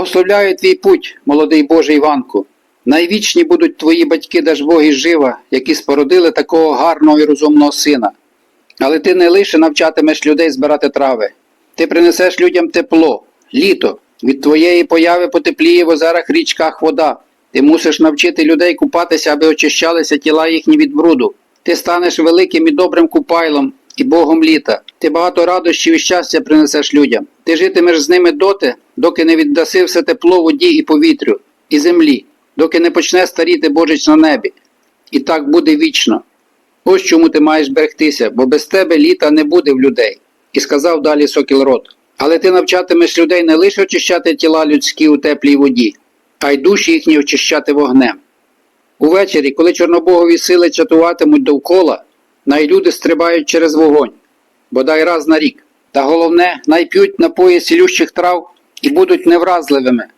Благословляю твій путь, молодий Божий Іванку. Найвічні будуть твої батьки Дажбоги жива, які спородили такого гарного і розумного сина. Але ти не лише навчатимеш людей збирати трави, ти принесеш людям тепло, літо. Від твоєї появи потепліє в озерах річках вода. Ти мусиш навчити людей купатися, аби очищалися тіла їхні від бруду. Ти станеш великим і добрим купайлом і Богом літа. Ти багато радощів і щастя принесеш людям. Ти житимеш з ними доти, доки не віддаси все тепло воді і повітрю, і землі, доки не почне старіти Божич на небі. І так буде вічно. Ось чому ти маєш берегтися, бо без тебе літа не буде в людей. І сказав далі Сокіл Рот. Але ти навчатимеш людей не лише очищати тіла людські у теплій воді, а й душі їхні очищати вогнем. Увечері, коли чорнобогові сили чатуватимуть довкола, найлюди стрибають через вогонь, бодай раз на рік. Та головне, найп'ють напої сілющих трав і будуть невразливими,